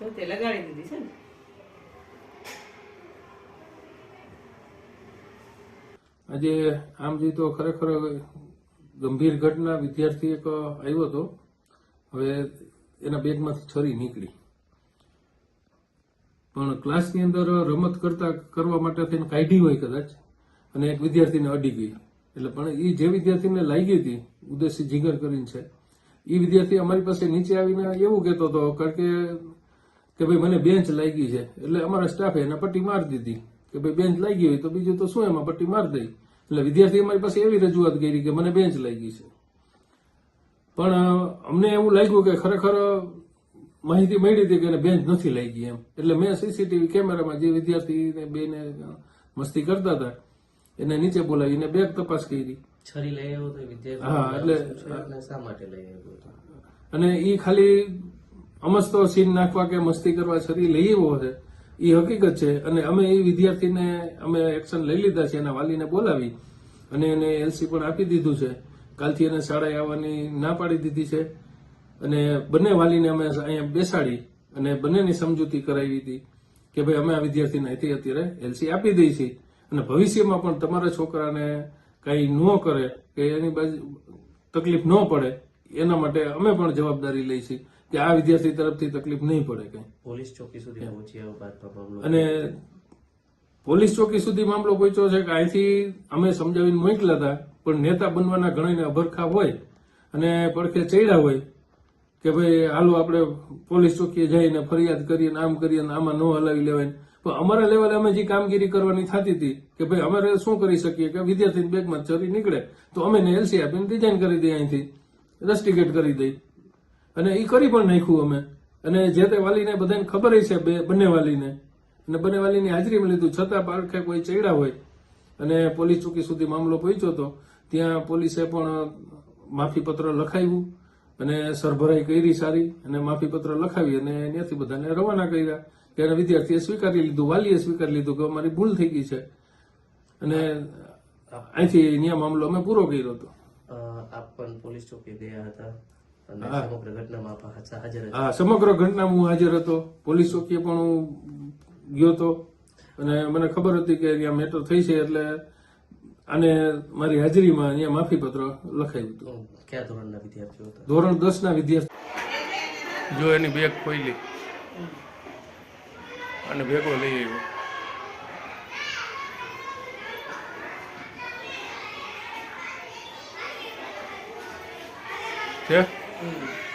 જો તે લગાડી દીધી છે ને. આજે આમ જોઈએ તો ખરેખર ગંભીર ઘટના, વિદ્યાર્થી એક આવ્યો હતો. હવે એના બેગમાંથી છરી નીકળી. પણ ક્લાસની અંદર રમત કરતા, કરવા માટે તેને કાઢી હોય કદાચ, અને એક વિદ્યાર્થીને અડી ગઈ. એટલે પણ એ જે વિદ્યાર્થીને લાગી હતી ઉદ્દેશી જીગર કરીને છે એ વિદ્યાર્થી અમારી પાસે નીચે આવીને એવું કહેતો હતો, કારણ કે કે ભાઈ મને બેન્ચ લાગી છે. એટલે અમારા સ્ટાફે એને પટ્ટી મારી દીધી. કે ભાઈ બેન્ચ લાગી હોય તો બીજું તો શું એમાં પટ્ટી મારી દઈ? એટલે વિદ્યાર્થી અમારી પાસે એવી રજૂઆત કરી કે મને બેન્ચ લાગી છે. પણ અમને એવું લાગ્યું કે ખરેખર માહિતી મળી હતી કે એને બેન્ચ નથી લાગી એમ. એટલે મેં સીસીટીવી કેમેરામાં જે વિદ્યાર્થીને બેને મસ્તી કરતા હતા એને નીચે બોલાવીને બેગ તપાસ કરી. છરી લઈ આવ્યો તો વિદ્યાર્થી હા, એટલે- શું અને શા માટે લઈ આવ્યો અને એ ખાલી અમસ્તો સીન નાખવા કે મસ્તી કરવા છરી લઈ આવ્યો છે એ હકીકત છે. અને અમે એ વિદ્યાર્થીને અમે એક્શન લઈ લીધા છે, એના વાલીને બોલાવી અને એને એલસી પણ આપી દીધું છે. કાલથી એને શાળાએ આવવાની ના પાડી દીધી છે. અને બંને વાલીને અમે અહીંયા બેસાડી અને બંનેની સમજૂતી કરાવી હતી કે ભાઈ અમે આ વિદ્યાર્થીને અહીંથી અત્યારે એલસી આપી દઈ છીએ. અને ભવિષ્યમાં પણ તમારા છોકરાને કંઈ ન કરે, કે એની બાજુ તકલીફ ન પડે, એના માટે અમે પણ જવાબદારી લઈ છીએ. કે આ વિદ્યાર્થી તરફથી તકલીફ નહીં પડે કંઈ. પોલીસ ચોકી સુધી પહોંચી આવ્યો મામલો અને પોલીસ ચોકી સુધી મામલો પહોંચ્યો છે કે અહીંથી અમે સમજાવીને મોકલ્યા હતા પણ નેતા બનવાના ઘણાને અભરખા હોય અને પડખે ચડ્યા હોય કે ભાઈ હાલો આપણે પોલીસ ચોકીએ જઈને ફરિયાદ કરીએ ને આમ કરીએ ને આમાં ન હલાવી લેવાય. પણ અમારા લેવલે અમે જે કામગીરી કરવાની થતી હતી કે ભાઈ અમારે શું કરી શકીએ? કે વિદ્યાર્થીની બેગમાં ચરી નીકળે. તો અમે એને એલસી આપીને ડિઝાઇન કરી દઈએ અહીંથી રસ્ટિકેટ કરી દઈ અને એ કરી પણ નાખ્યું અમે. અને જે તે વાલીને બધાને ખબર છે બે બંને વાલીને. અને બંને વાલીની હાજરીમાં લીધું. છતાં પારખે કોઈ ચડ્યા હોય. અને પોલીસ ચોકી સુધી મામલો પહોંચ્યો હતો ત્યાં પોલીસે પણ માફીપત્ર લખાવ્યું અને સરભરાઈ કરી સારી અને માફીપત્ર લખાવી અને ત્યાંથી બધાને રવાના કર્યા ત્યારે વિદ્યાર્થીએ સ્વીકારી લીધું વાલીએ સ્વીકારી લીધું કે અમારી ભૂલ થઈ ગઈ છે. અને અહીંથી ત્યાં મામલો અમે પૂરો કર્યો હતો. આપ પણ પોલીસ ચોકી ગયા હતા? સમગ્ર ઘટનામાં. હા સમગ્ર ઘટનામાં હું હાજર હતો. પોલીસ ચોકીએ પણ હું ગયો હતો. અને મને ખબર હતી કે અહીંયા મેટર થઈ છે એટલે આને મારી હાજરીમાં અહીંયા માફીપત્ર લખાયું હતું. કયા ધોરણના વિદ્યાર્થીઓ હતા? ધોરણ દસ ના વિદ્યાર્થી જો એની બેગ ખોઈલી અને ભેગો લઈ આવ્યો. છે